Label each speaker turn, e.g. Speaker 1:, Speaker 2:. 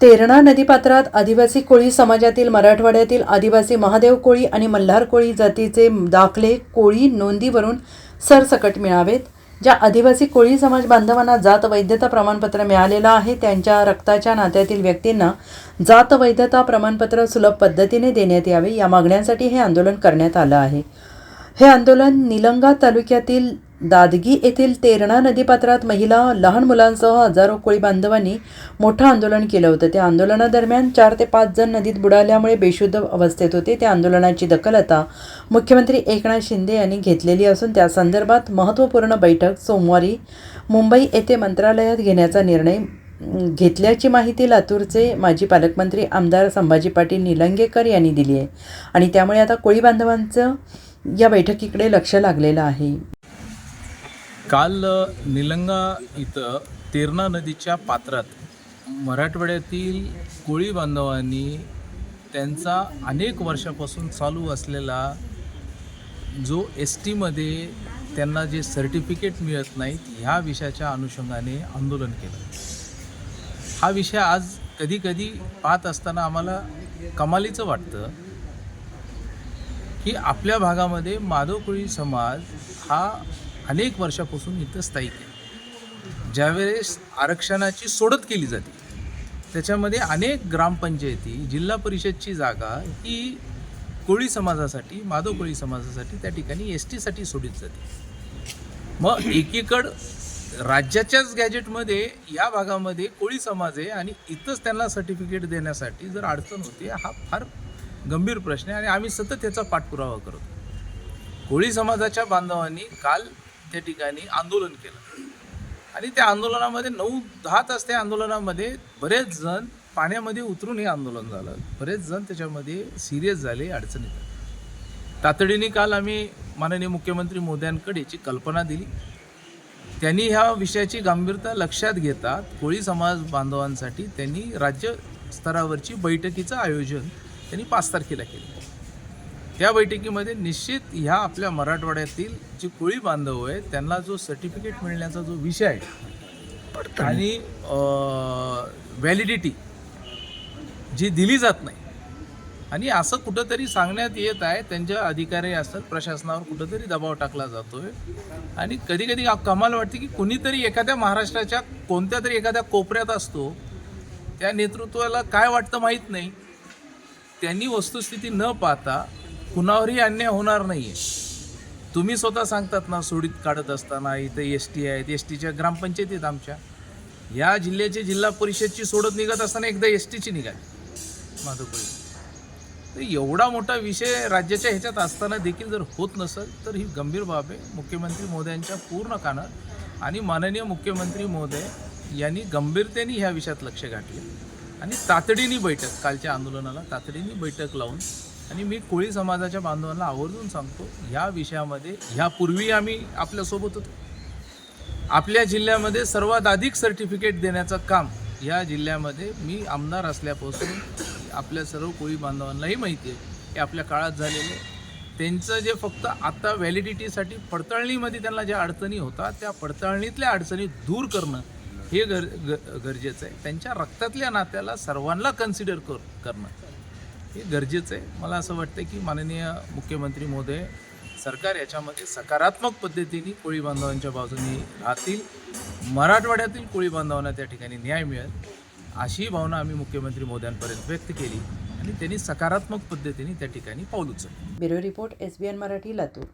Speaker 1: तेरणा नदीपात्रात आदिवासी कोळी समाजातील मराठवाड्यातील आदिवासी महादेव कोळी आणि मल्हार कोळी जातीचे दाखले कोळी नोंदीवरून सरसकट मिळावेत. ज्या आदिवासी कोळी समाज बांधवांना जात वैधता प्रमाणपत्र मिळालेलं आहे त्यांच्या रक्ताच्या नात्यातील व्यक्तींना जात वैधता प्रमाणपत्र सुलभ पद्धतीने देण्यात यावे या मागण्यांसाठी हे आंदोलन करण्यात आलं आहे. हे आंदोलन निलंगा तालुक्यातील दादगी येथील तेरणा नदीपात्रात महिला लहान मुलांसह हजारो कोळी बांधवांनी मोठं आंदोलन केलं होतं. त्या आंदोलनादरम्यान चार ते पाच जण नदीत बुडाल्यामुळे बेशुद्ध अवस्थेत होते. त्या आंदोलनाची दखल आता मुख्यमंत्री एकनाथ शिंदे यांनी घेतलेली असून त्या संदर्भात महत्त्वपूर्ण बैठक सोमवारी मुंबई येथे मंत्रालयात घेण्याचा निर्णय घेतल्याची माहिती लातूरचे माजी पालकमंत्री आमदार संभाजी पाटील निलंगेकर यांनी दिली आहे. आणि त्यामुळे आता कोळी बांधवांचं या बैठकीकडे लक्ष लागलेलं आहे.
Speaker 2: काल निलंगा इथं तेरणा नदीच्या पात्रात मराठवाड्यातील कोळी बांधवांनी त्यांचा अनेक वर्षापासून चालू असलेला जो एस टीमध्ये त्यांना जे सर्टिफिकेट मिळत नाहीत ह्या विषयाच्या अनुषंगाने आंदोलन केलं. हा विषय आज कधी कधी पाहत असताना आम्हाला कमालीचं वाटतं की आपल्या भागामध्ये माधव कोळी समाज हा अनेक वर्षापासून इथं स्थायिक आहे. ज्यावेळेस आरक्षणाची सोडत केली जाते त्याच्यामध्ये अनेक ग्रामपंचायती जिल्हा परिषदची जागा ही कोळी समाजासाठी माधव कोळी समाजासाठी त्या ठिकाणी एस टीसाठी सोडित जाते. मग एकीकड राज्याच्याच गॅजेटमध्ये या भागामध्ये कोळी समाज आहे आणि इथंच त्यांना सर्टिफिकेट देण्यासाठी जर अडचण होते हा फार गंभीर प्रश्न आहे आणि आम्ही सतत याचा पाठपुरावा करतो कोळी समाजाच्या बांधवांनी काल त्या ठिकाणी आंदोलन केलं. आणि त्या आंदोलनामध्ये नऊ दहा तास त्या आंदोलनामध्ये बरेच जण पाण्यामध्ये उतरून हे आंदोलन झालं. बरेच जण त्याच्यामध्ये सिरियस झाले अडचणीत तातडीने काल आम्ही माननीय मुख्यमंत्री मोद्यांकडे याची कल्पना दिली. त्यांनी ह्या विषयाची गांभीरता लक्षात घेता कोळी समाज बांधवांसाठी त्यांनी राज्य स्तरावरची बैठकीचं आयोजन त्यांनी पाच तारखेला केलं. त्या बैठकीमध्ये निश्चित ह्या आपल्या मराठवाड्यातील जे कोळी बांधव आहेत त्यांना जो सर्टिफिकेट मिळण्याचा जो विषय आहे आणि व्हॅलिडिटी जी दिली जात नाही आणि असं कुठंतरी सांगण्यात येत आहे त्यांच्या अधिकारी असतात प्रशासनावर कुठंतरी दबाव टाकला जातोय. आणि कधी कधी कमाल वाटते की कुणीतरी एखाद्या महाराष्ट्राच्या कोणत्या तरी एखाद्या कोपऱ्यात असतो त्या नेतृत्वाला काय वाटतं माहीत नाही. त्यांनी वस्तुस्थिती न पाहता कुणावरही अन्याय होणार नाही आहे तुम्ही स्वतः सांगतात ना सोडीत काढत असताना इथं एस टी आहेत एस टीच्या ग्रामपंचायतीत आहेत आमच्या. या जिल्ह्याची जिल्हा परिषदची सोडत निघत असताना एकदा एस टीची निघाली. माधवपुरी तर एवढा मोठा विषय राज्याच्या ह्याच्यात असताना देखील जर होत नसेल तर ही गंभीर बाब आहे. मुख्यमंत्री मोदयांच्या पूर्ण कानात आणि माननीय मुख्यमंत्री मोदय यांनी गंभीरतेने ह्या विषयात लक्ष घातले. आणि तातडीने बैठक कालच्या आंदोलनाला तातडीने बैठक लावून आणि मी कोळी समाजाच्या बांधवांना आवर्जून सांगतो ह्या विषयामध्ये ह्यापूर्वी आम्ही आपल्यासोबत होतो. आपल्या जिल्ह्यामध्ये सर्वात अधिक सर्टिफिकेट देण्याचं काम या जिल्ह्यामध्ये मी आमदार असल्यापासून आपल्या सर्व कोळी बांधवांनाही माहिती आहे. की आपल्या काळात झालेले. त्यांचं जे फक्त आता व्हॅलिडिटीसाठी पडताळणीमध्ये त्यांना ज्या अडचणी होतात त्या पडताळणीतल्या अडचणी दूर करणं हे गर ग- गरजेचं आहे. त्यांच्या रक्तातल्या नात्याला सर्वांना कन्सिडर कर करणं. हे गरजेचं आहे. मला असं वाटतं की माननीय मुख्यमंत्री महोदय सरकार याच्यामध्ये सकारात्मक पद्धतीने कोळी बांधवांच्या बाजूने राहतील. मराठवाड्यातील कोळी बांधवांना त्या ठिकाणी न्याय मिळेल. अशी भावना आम्ही मुख्यमंत्री मोदयांपर्यंत व्यक्त केली आणि त्यांनी सकारात्मक पद्धतीने त्या ठिकाणी पाऊल उचललं.
Speaker 1: Bureau report S B N Marathi Latur.